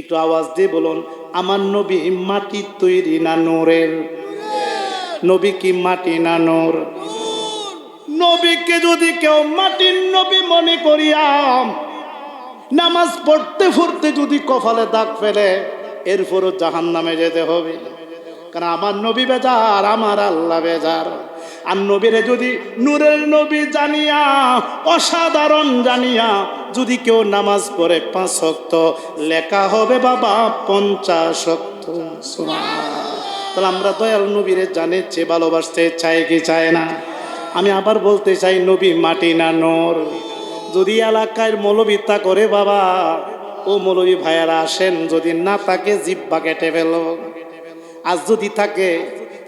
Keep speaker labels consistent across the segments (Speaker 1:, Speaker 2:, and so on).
Speaker 1: একটু আওয়াজ দিয়ে বলুন, আমার নবী মাটি তৈরি না নোরের। নবী কি মাটি না নোর? নবীকে যদি কেউ মাটির নবী মনে করিয়াম নামাজ পড়তে পড়তে যদি কপালে দাগ ফেলে, এরপরও জাহান নামে যেতে হবে। কারণ আমার নবী বেজার, আমার আল্লাহ বেজার। আর নবীরে যদি নূরের নবী জানিয়া, অসাধারণ জানিয়া যদি কেউ নামাজ পড়ে পাঁচ শক্ত লেখা হবে বাবা পঞ্চাশ শক্ত তাহলে আমরা দয়াল নবীরে জানে চেয়ে ভালোবাসতে চাই কি চায় না। আমি আবার বলতে চাই, নবী মাটি না নর। যদি এলাকায় মৌলবিতা করে বাবা, ও মৌলবী ভাইয়ারা আসেন, যদি না তাকে জিব্বা কেটে ফেল। আজ যদি থাকে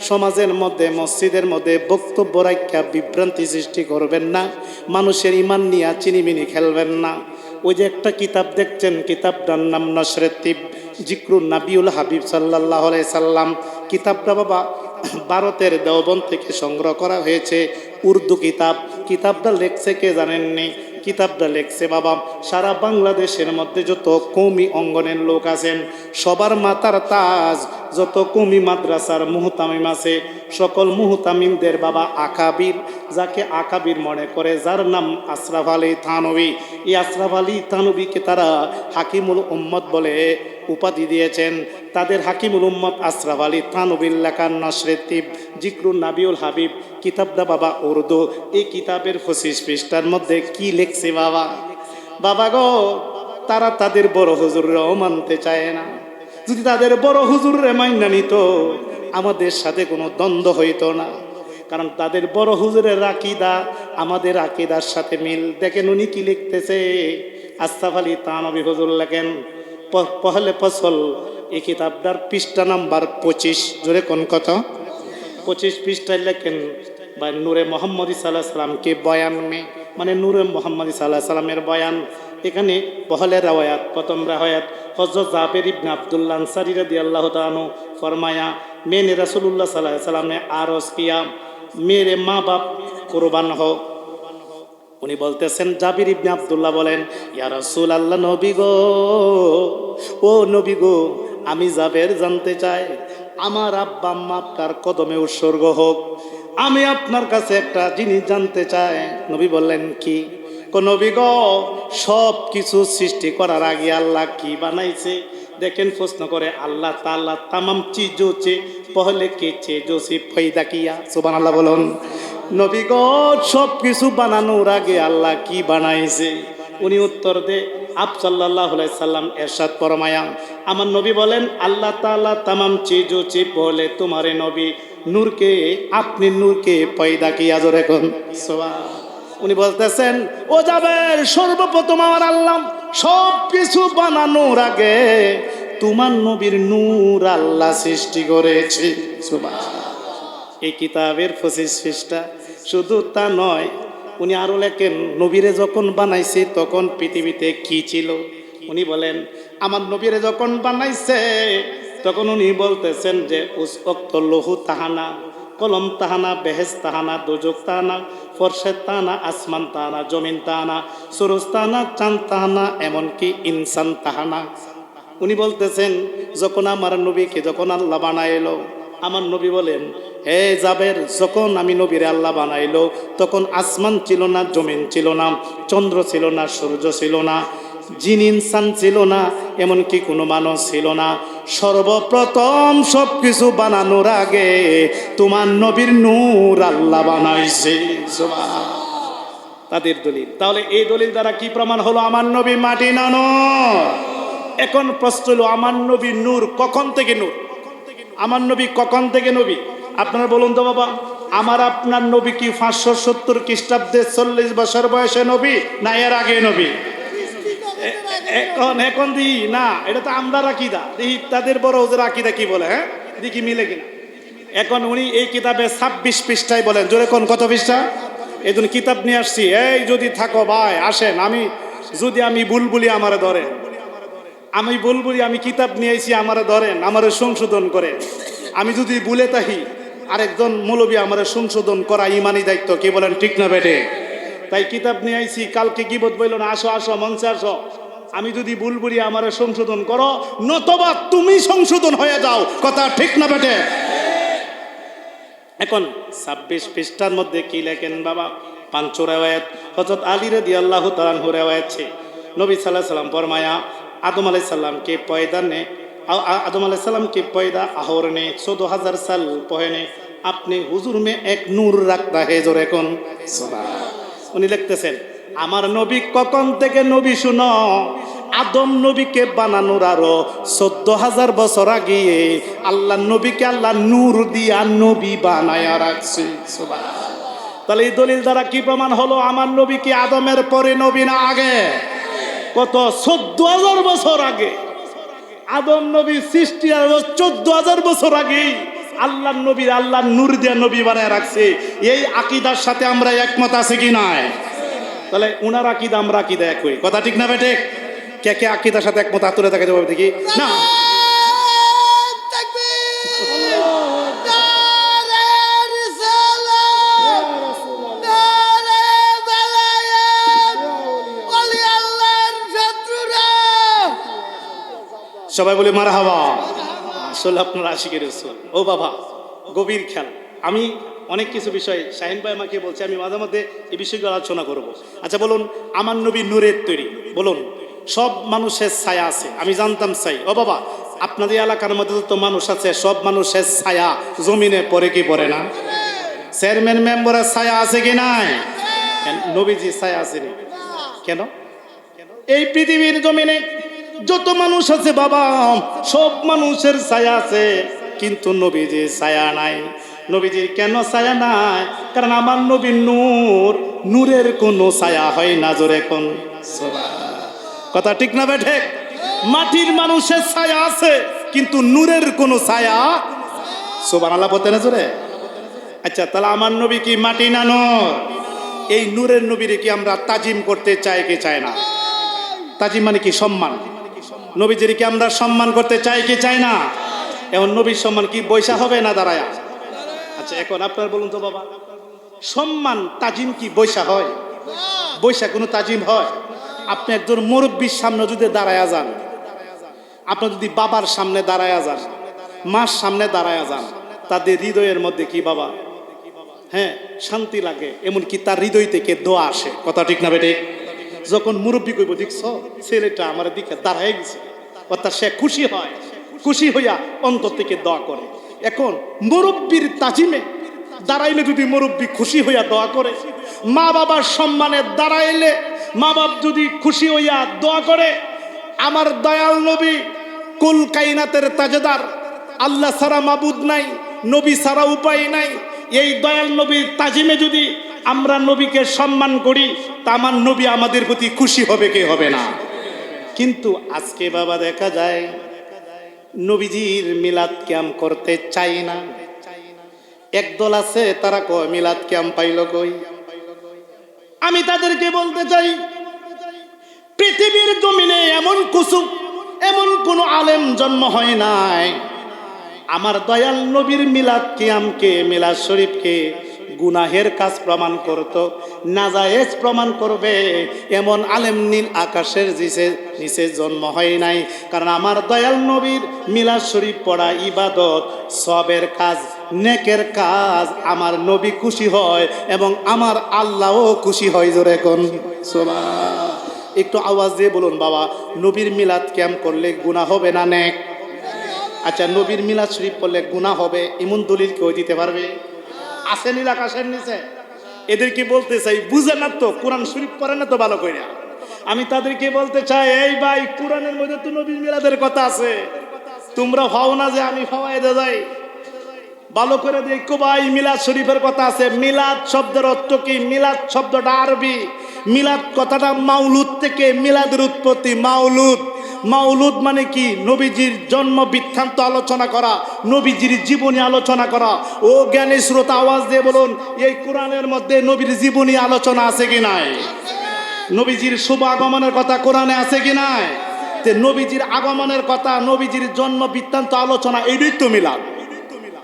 Speaker 1: সমাজের মধ্যে, মসজিদের মধ্যে বক্তব্য রাখা বিভ্রান্তি সৃষ্টি করবেন না। মানুষের ইমান নিয়ে চিনিমিনি খেলবেন না। ওই যে একটা কিতাব দেখছেন, কিতাবটার নাম নসরেতিব জিক্রুন নাবিউল হাবিব সাল্লাহ সাল্লাম। কিতাবটা বাবা ভারতের দেওবন থেকে সংগ্রহ করা হয়েছে। উর্দু কিতাব, কিতাবটা লেখছে কে জানেননি? কিতাবটা লেখছে, বাবা। সারা বাংলাদেশের মধ্যে যত কমি অঙ্গনের লোক আছেন, সবার মাতার তাজ যত কমি মাদ্রাসার মুহতামিম আছে, সকল মুহতামিমদের বাবা আকাবির, যাকে আকাবির মনে করে, যার নাম আশরাফ আলী থানবী। এই আশরাফ আলী থানবীকে তারা হাকিমুল উম্মত বলে উপাধি দিয়েছেন। তাদের হাকিমুল উম্মত আশরাফ আলী, থানবিল লেখার নসরেতিব জিক্রুন নাবিউল হাবিব কিতাবদা বাবা উর্দু। এই কিতাবের পঁচিশ পৃষ্ঠার মধ্যে কি লেখছে বাবা? বাবা গো, তারা তাদের বড় হুজুররাও মানতে চায় না। যদি তাদের বড় হুজুরে মাইনা নিত, আমাদের সাথে কোনো দ্বন্দ্ব হইতো না। কারণ তাদের বড় হুজুরের আকিদা, আমাদের আকিদার সাথে মিল। দেখেন উনি কি লিখতেছে? আস্তাফ আলী তানবী হুজুর লেখেন পহলে ফসল, এই কিতাবটার পৃষ্ঠা নাম্বার পঁচিশ। জোরে কোন কথা? পঁচিশ পৃষ্ঠায় লেখেন, বা নূরে মোহাম্মদ সাল্লাহ সাল্লামকে বয়ান মে মানে নূরে মোহাম্মদ সাল্লাহ সাল্লামের বয়ান। এখানে বহলের রাওয়ায়াত, প্রথম রাওয়ায়াত হজরত জাবের ইবনে আবদুল্লাহ আনসারি রাদি আল্লাহ তানু ফরমায়া, মেনে রাসুল্লাহ সাল্লাহ সাল্লামে আরস কিয়া মেরে মা বাপ কোরবান হোক। উনি বলতেছেন, জাবির ইবনে আব্দুল্লাহ বলেন, ইয়া রাসূল আল্লাহ নবী গো, ও নবী গো, আমি জাবের জানতে চাই। আমার আব্বা আম্মা আপনার কদমে উৎসর্গ হোক। আমি আপনার কাছে একটা জিনিস জানতে চাই। নবী বললেন, কি? কো, নবী গো সব কিছু সৃষ্টি করার আগে আল্লাহ কি বানাইছে? দেখেন, প্রশ্ন করে, আল্লাহ তাল্লাহ তামাম চিজ চে পহলে কে চে জোসি ফৈদা কিয়া? সুবান আল্লাহ বলুন। নবী গো সব কিছু বানানোর আগে আল্লাহ কি বানাইছে? উনি উত্তর দে, আপ সাল্লাহ সাল্লাম এরশাদ পরমায়া আমার নবী বলেন, আল্লাহ তাআলা তামাম চিজ চে বলে তোমারে নবী নূরকে, আপনি নূরকে পয়দা কি আজর এখন? উনি বলতেছেন, ও যাবের সর্বপ্রথম আমার আল্লাহ সব কিছু বানানোর আগে তোমার নবীর নূর আল্লাহ সৃষ্টি করেছে। সুবহান এই কিতাবের পঁচিশ পৃষ্ঠা শুধু তা নয়, উনি আরও লেখেন, নবীরে যখন বানাইছে তখন পৃথিবীতে কি ছিল? উনি বলেন, আমার নবীরে যখন বানাইছে, তখন উনি বলতেছেন যে, উস অক্ত লহু তাহানা, কলম তাহানা, বেহেস তাহানা দুজক তাহানা, ফরসে তাহানা, আসমান তাহানা, জমিন তাহানা, সুরজ তাহানা, চাঁদ তাহানা, এমনকি ইনসান তাহানা। উনি বলতেছেন, যখন আমার নবীকে, যখন আল্লাহ বানাইলো আমার নবী বলেন, হে জাবের, যখন আমি নবীরে আল্লাহ বানাইলো, তখন আসমান ছিল না, জমিন ছিল না, চন্দ্র ছিল না, সূর্য ছিল না, জিন ইনসান ছিল না, এমনকি কোনো মানুষ ছিল না। সর্বপ্রথম সব কিছু বানানোর আগে তোমার নবীর নূর আল্লাহ বানাইছে। তাদের দলিল। তাহলে এই দলিল দ্বারা কি প্রমাণ হলো? আমার নবী মাটি নানো এখন প্রশ্ন হলো, আমার নবী নূর কখন থেকে নূর? আমার নবী কখন থেকে নবী? আপনারা বলুন তো বাবা, আমার আপনার নবী কি পাঁচশো সত্তর খ্রিস্টাব্দে চল্লিশ বছর বয়সে নবী, না এর আগে নবী? এখন এখন দি না, এটা তো আমরা রাকিদা দেখি তাদের বড় ওদের আকিদা কি বলে হ্যাঁ? দেখি মিলে কিনা। এখন উনি এই কিতাবে ছাব্বিশ পৃষ্ঠায় বলেন, জোরে কোন, কত পৃষ্ঠা? এই জন্য কিতাব নিয়ে আসছি, এই যদি থাকো ভাই, আসেন, আমি যদি আমি বুলবুলি আমারে ধরেন। আমি বুলবুলি আমি কিতাব নিয়ে এসি আমারে ধরেন, আমারে সংশোধন করে। আমি যদি ভুলে তাহি আরেকজন মৌলবী আমারে সংশোধন করা ইমানি দায়িত্ব, কি বলেন ঠিক না বেটে তাই কিতাব নিয়ে আইছি, কালকে কি বোধ বলল না, আসো আসো, মঞ্চে আসো। আমি যদি ভুল বলি, আমার সংশোধন করো, নতবা তুমি সংশোধন হয়ে যাও, কথা ঠিক না বেটে এখন ছাব্বিশ পৃষ্ঠার মধ্যে কি লেখেন বাবা? পাঞ্চ রেওয়ায়ত। হজরত আলী রদি আল্লাহ তালানহু রেওয়ায়তছে নবী সাল্লাহ সাল্লাম ফরমায়া আদম আলাই সাল্লামকে পয়দা নে আদম আলাই সাল্লামকে পয়দা আহর নে চোদ্দ হাজার সাল পহেনে আপনি হুজুর মে এক নূর রাখতা হে জোর এখন। উনি লিখতেছেন আমার নবী কখন থেকে নবী শুনো? আদম নবীকে বানানোর আরও চোদ্দ হাজার বছর আগে আল্লাহ নবীকে আল্লাহ নূর দিয়া নবী বানায়া রাখছে। তাহলে এই দলিল দ্বারা কি প্রমাণ হলো? আমার নবী কি আদমের পরে নবী না আগে? কত চোদ্দ হাজার বছর আগে? আদম নবী সৃষ্টি চোদ্দ হাজার বছর আগেই আল্লাহ নবী আল্লাহ নূর দিয়া নবী বানায় রাখছে। এই আকিদার সাথে আমরা একমত আছে কি নাই? তাহলে উনার আকিদা আমরা আকিদা এক কথা ঠিক না বেটে কে কে আকিদার সাথে একমত? আতুরে থাকে দেখি। না। সবাই বলে মারা হাওয়া আসলে আপনার আশিকের রসুল। ও বাবা, গভীর খেয়াল আমি অনেক কিছু বিষয় শাহিন ভাই আমাকে বলছে, আমি মাঝে মধ্যে এই বিষয়গুলো আলোচনা করব। আচ্ছা বলুন, আমার নবী নূরের তৈরি। বলুন, সব মানুষের ছায়া আছে, আমি জানতাম চাই ও বাবা, আপনাদের এলাকার মধ্যে তো মানুষ আছে, সব মানুষের ছায়া জমিনে পড়ে কি পড়ে না? চেয়ারম্যান মেম্বারের ছায়া আছে কি নাই? নবীজি ছায়া আছে? কেন? এই পৃথিবীর জমিনে যত মানুষ আছে বাবা, সব মানুষের ছায়া আছে, কিন্তু নবীজির ছায়া নাই। নবীজির কেন ছায়া নাই? কারণ আমার নবী নূর, নূরের কোনো ছায়া হয় না জোরে কোন। কথা ঠিক না বেঠে? মাটির মানুষের ছায়া আছে, কিন্তু নূরের কোনো ছায়া সোবান আল্লাহ বলতে না জোরে? আচ্ছা তাহলে আমার নবী কি মাটি না এই নূরের নবীরে কি আমরা তাজিম করতে চাই কি চাই না? তাজিম মানে কি সম্মান? নবীজির কি আমরা সম্মান করতে চাই কি চাই না? এখন নবীর সম্মান কি বৈশা হবে না দাঁড়ায়া? আচ্ছা এখন আপনার বলুন তো বাবা, সম্মান তাজিম কি বৈশা হয়? বৈশা কোনো তাজিম হয়? আপনি একজন মুরব্বীর সামনে যদি দাঁড়ায়া যান আপনার যদি বাবার সামনে দাঁড়ায়া যান, মার সামনে দাঁড়ায়া যান, তাদের হৃদয়ের মধ্যে কি বাবা? হ্যাঁ শান্তি লাগে, এমনকি তার হৃদয় থেকে দোয়া আসে। কথা ঠিক না বেটে? যখন মুরব্বী কইব, দেখছ, ছেলেটা আমার দিকে দাঁড়ায় গেছে। অর্থাৎ সে খুশি হয়, খুশি হইয়া অন্তর থেকে দোয়া করে। এখন মুরব্বীর তাজিমে দাঁড়াইলে যদি মুরব্বী খুশি হইয়া দোয়া করে, মা বাবার সম্মানে দাঁড়াইলে মা বাপ যদি খুশি হইয়া দোয়া করে, আমার দয়াল নবী কুল কাইনাতের তাজেদার, আল্লাহ সারা মাবুদ নাই, নবী সারা উপায় নাই, এই দয়াল নবীর তাজিমে যদি আমরা নবীকে সম্মান করি, তা আমার নবী আমাদের প্রতি খুশি হবে কে হবে না? কিন্তু আজকে বাবা দেখা যায়, নবীজির মিলাদ ক্যাম্প করতে চাই না। একদল আছে, তারা কয়, মিলাদ ক্যাম্প পাইল কই? আমি তাদেরকে বলতে চাই, পৃথিবীর জমিনে এমন কুসুম, এমন কোন আলেম জন্ম হয় নাই। আমার দয়াল নবীর মিলাদ কিয়ামকে, মিলাদ শরীফকে গুনাহের কাজ প্রমাণ করত, নাজায়েজ প্রমাণ করবে। এমন আলেম নীল আকাশের জিসে নিচে জন্ম হয় নাই। কারণ আমার দয়াল নবীর মিলা শরীফ পড়া ইবাদত, সবের কাজ, নেকের কাজ আমার নবী খুশি হয় এবং আমার আল্লাহও খুশি হয় জোরে কোন? একটু আওয়াজ দিয়ে বলুন বাবা, নবীর মিলাদ ক্যাম্প করলে গুনাহ হবে না নেক? আচ্ছা নবীর মিলাদ শরীফ পড়লে গুনাহ হবে, এমন দলিল কেউ দিতে পারবে? আছে, নীল আকাশের নিচে। এদেরকে বলতে চাই, বুঝে না তো, কোরআন শরীফ পড়ে না তো ভালো করে আমি তাদেরকে বলতে চাই, এই ভাই, কোরআনের মধ্যে তো নবীর মিলাদের কথা আছে। তোমরা ভাও না যে আমি ফাওয়াই দে যাই। ভালো করে দেখো ভাই, মিলাদ শরীফের কথা আছে। মিলাদ শব্দের অর্থ কি? মিলাদ শব্দটা আরবি। মিলাদ কথাটা মাউলুদ থেকে মিলাদের উৎপত্তি, মাউলুদ। মাউলুদ মানে কি? নবীজির জন্ম বৃত্তান্ত আলোচনা করা, নবীজির জীবনী আলোচনা করা। ও জ্ঞানী শ্রোতা, আওয়াজ দিয়ে বলুন, এই কোরআনের মধ্যে নবীর জীবনী আলোচনা আছে কি নাই? নবীজির শুভ আগমনের কথা কোরআনে আছে কি নাই? যে নবীজির আগমনের কথা, নবীজির জন্ম বৃত্তান্ত আলোচনা এটাই তো মিলাদ।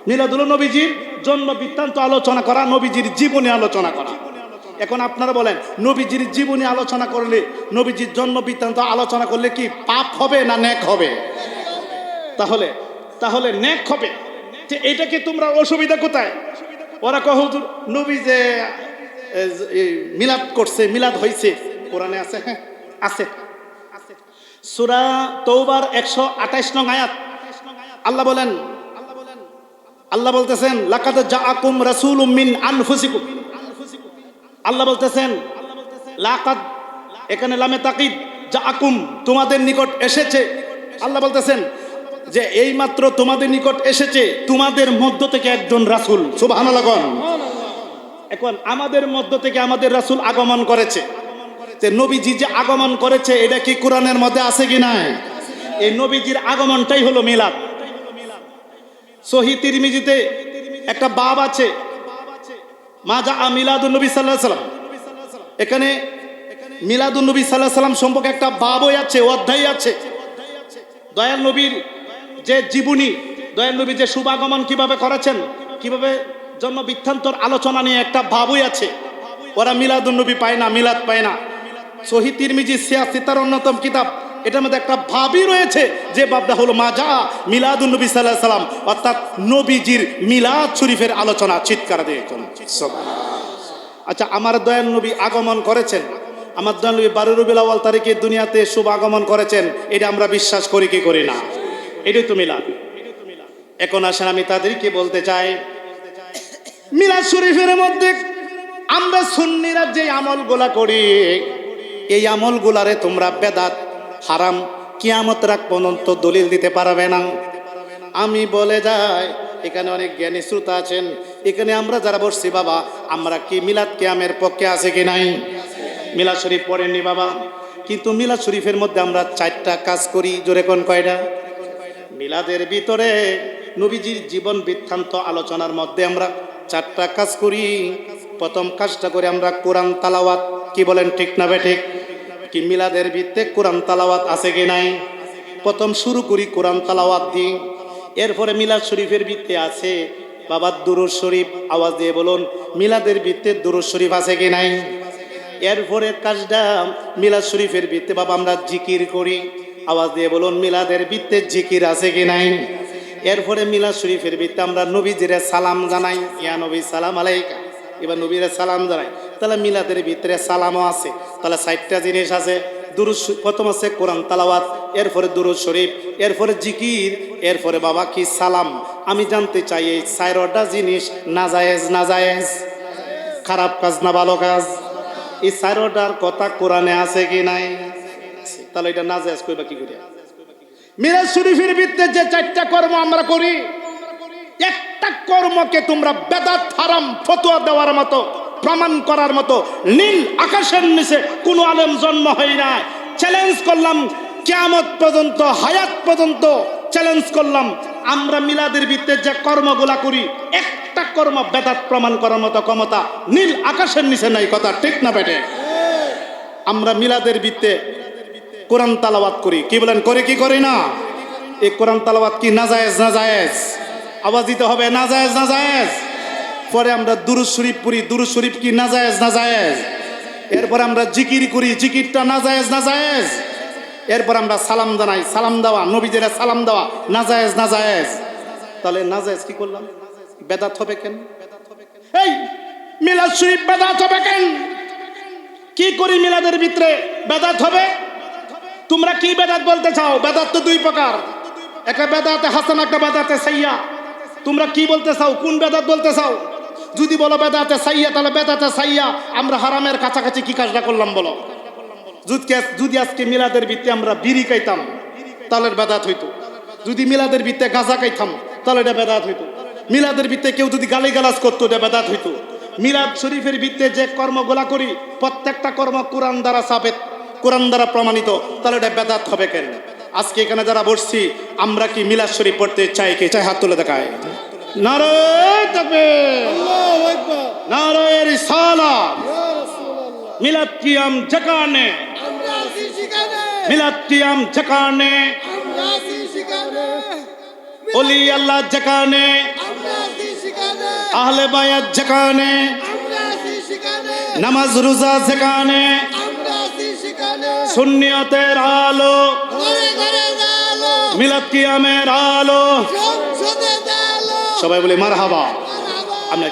Speaker 1: মিলাদ হলো নবীজির জন্ম বৃত্তান্ত আলোচনা করা, নবীজির জীবনী আলোচনা করা। এখন আপনারা বলেন, নবীজির জীবনী আলোচনা করলে, নবীজির জন্ম বৃত্তান্ত আলোচনা করলে কি পাপ হবে না ন্যাক হবে? তাহলে তাহলে ন্যাক হবে। যে এটাকে তোমরা অসুবিধা কোথায়? ওরা কহ নবী যে মিলাদ করছে, মিলাদ হয়েছে কোরআনে আছে হ্যাঁ আছে। সুরা তৌবার একশো আঠাইশ নং আয়াত। আল্লাহ বলেন, আল্লাহ বলতেছেন, লাকাদ জাআকুম রাসূলুম মিন আনফুসিকুম। আল্লাহ বলতেছেন এখানে লামে তাকিদ, জাআকুম, তোমাদের নিকট এসেছে। আল্লাহ বলতেছেন, যে এই মাত্র তোমাদের নিকট এসেছে তোমাদের মধ্য থেকে একজন রাসুল। কোন। এখন আমাদের মধ্য থেকে আমাদের রাসূল আগমন করেছে। যে নবীজি যে আগমন করেছে, এটা কি কোরআনের মধ্যে আছে কি নাই? এই নবীজির আগমনটাই হলো মিলাদ। সহি তিরমিজিতে একটা বাব আছে মাজা মিলাদুল নবী সাল্লাহ সাল্লাম। এখানে মিলাদুল নবী সাল্লাহ সাল্লাম সম্পর্কে একটা বাবই আছে অধ্যায় আছে। দয়াল নবীর যে জীবনী, দয়াল নবী যে শুভাগমন কীভাবে করেছেন, কীভাবে জন্ম বৃত্তান্তর আলোচনা নিয়ে একটা ভাবই আছে। ওরা মিলাদুল নবী পায় না, মিলাদ পায় না। সহি তিরমিজি সিয়াসি তার অন্যতম কিতাব এটার মধ্যে একটা ভাবই রয়েছে যে ভাবটা হলো মাজা মিলাদুল নবী সাল্লাহ সাল্লাম, অর্থাৎ নবীজির মিলাদ শরীফের আলোচনা, চিৎকার দিয়ে দিয়েছেন আচ্ছা আমার দয়াল নবী আগমন করেছেন? আমার দয়াল নবী বারো আওয়াল তারিখে দুনিয়াতে শুভ আগমন করেছেন, এটা আমরা বিশ্বাস করি কি করি না? এটাই তো মিলাদ। এখন আসেন, আমি তাদেরকে বলতে চাই, মিলাদ শরীফের মধ্যে আমরা সুন্নিরা যে আমলগুলা করি, এই আমলগুলারে তোমরা বেদাত হারাম কিয়ামত রাখ পর্যন্ত দলিল দিতে পারবে না। আমি বলে যাই, এখানে অনেক জ্ঞানী শ্রোতা আছেন, এখানে আমরা যারা বসছি, বাবা, আমরা কি মিলাদ কিয়ামের পক্ষে আছে কি নাই? মিলাদ শরীফ পড়েননি, বাবা। কিন্তু মিলাদ শরীফের মধ্যে আমরা চারটা কাজ করি, জোরে কোন কয়টা? মিলাদের ভিতরে নবীজির জীবন বৃত্তান্ত আলোচনার মধ্যে আমরা চারটা কাজ করি। প্রথম কাজটা করে আমরা কোরআন তালাওয়াত, কি বলেন ঠিক না বে ঠিক? কি মিলাদের ভিত্তে কোরআন তালাওয়াত আছে কি নাই? প্রথম শুরু করি কোরআন তালাওয়াত দিই এরপরে মিলাদ শরীফের ভিত্তে আছে। বাবা দুরুদ শরীফ, আওয়াজ দিয়ে বলুন, মিলাদের ভিত্তে দুরুদ শরীফ আছে কি নাই? এরপরে কাজটা মিলাদ শরীফের ভিত্তে, বাবা আমরা জিকির করি। আওয়াজ দিয়ে বলুন, মিলাদের ভিত্তে জিকির আছে কি নাই? এরপরে মিলাদ শরীফের ভিত্তে আমরা নবীজিরে সালাম জানাই। ইয়া নবী, সালাম আলাইকা। এবার নবীরে সালাম জানাই। তাহলে মিলাদের ভিতরে সালামও আছে। তাহলে ষাটটা জিনিস আছে। দুরুদ শ- প্রথম আছে কোরআন তালাওয়াত, এরপরে দুরুদ শরীফ, এরপরে জিকির, এরপরে বাবা কি সালাম। আমি জানতে চাই এই চারটা জিনিস নাজায়েজ নাজায়েজ? খারাপ কাজ না ভালো কাজ? এই চারোটার কথা কোরআনে আছে কি নাই? তাহলে এটা না যায় কইবা কি করিয়া? মিরাজ শরীফের ভিত্তে যে চারটা কর্ম আমরা করি একটা কর্মকে তোমরা বেদাত, হারাম, ফতোয়া দেওয়ার মতো, প্রমাণ করার মতো, নীল আকাশের নিচে কোনো আলেম জন্ম হয় না। চ্যালেঞ্জ করলাম, কেয়ামত পর্যন্ত, হায়াত পর্যন্ত চ্যালেঞ্জ করলাম। আমরা মিলাদের ভিত্তে যে কর্মগুলা করি, একটা কর্ম বেদাত প্রমাণ করার মতো ক্ষমতা নীল আকাশের নিচে নাই, কথা ঠিক না বেটে আমরা মিলাদের ভিত্তে কোরআন তালাবাত করি। কি বলেন, করে কি, করি না? এই কোরআন তালাবাত কি নাজায়েজ নাজায়েজ? আওয়াজ দিতে হবে, না নাজায়েজ নাজায়েজ পরে আমরা দুরুদ শরীফ পড়ি, দুরুদ শরীফ কি, না নাজায়েজ নাজায়েজ এরপর আমরা জিকির করি, জিকিরটা না নাজায়েজ নাজায়েজ এরপর আমরা সালাম জানাই, সালাম দেওয়া নবীদের সালাম দেওয়া নাজায়েজ নাজায়েজ তাহলে নাজায়েজ কি করলাম? বেদাত হবে কেন? এই, মিলাদ শরীফ বেদাত হবে কেন? কি করি মিলাদের ভিতরে? বেদাত হবে? তোমরা কি বেদাত বলতে চাও? বেদাত তো দুই প্রকার। একটা বেদাতে হাসান, একটা বেদাতে সাইয়া তোমরা কি বলতে চাও? কোন বেদাত বলতে চাও? যদি বলো বেদাতে সাইয়া, তাহলে বেদাতে সাইয়া। আমরা হারামের কাছাকাছি কি কাজটা করলাম বলো? যদি আজকে মিলাদের ভিত্তে আমরা বিড়ি খাইতাম, তাহলে বেদাত হইতো। যদি মিলাদের ভিত্তে গাঁজা খাইতাম, তাহলে এটা বেদাত হইতো। মিলাদের ভিত্তে কেউ যদি গালি গালাজ করতো, এটা বেদাত হইতো। মিলাদ শরীফের ভিত্তে যে কর্মগুলা করি, প্রত্যেকটা কর্ম কোরআন দ্বারা সাবেত, কোরআন দ্বারা প্রমাণিত, তাহলে এটা বেদাত হবে কেন? আজকে এখানে যারা বসছি আমরা কি মিলাদ শরীফ পড়তে চাই কি? চাই হাত তুলে দেখায়। নারায় তবে নারায় রিসালা। মিলাদ কিয়াম জকানে
Speaker 2: সেখানে।
Speaker 1: মিলাদ কিয়াম
Speaker 2: সেখানে।
Speaker 1: অলি আল্লাহ
Speaker 2: আছি
Speaker 1: আহলে বায়াত
Speaker 2: সেখানে।
Speaker 1: নামাজ রোজা যেখানে। সুন্নিয়তের আলো। মিলাদ কিয়ামের আলো। সবাই বলে মারহাবা।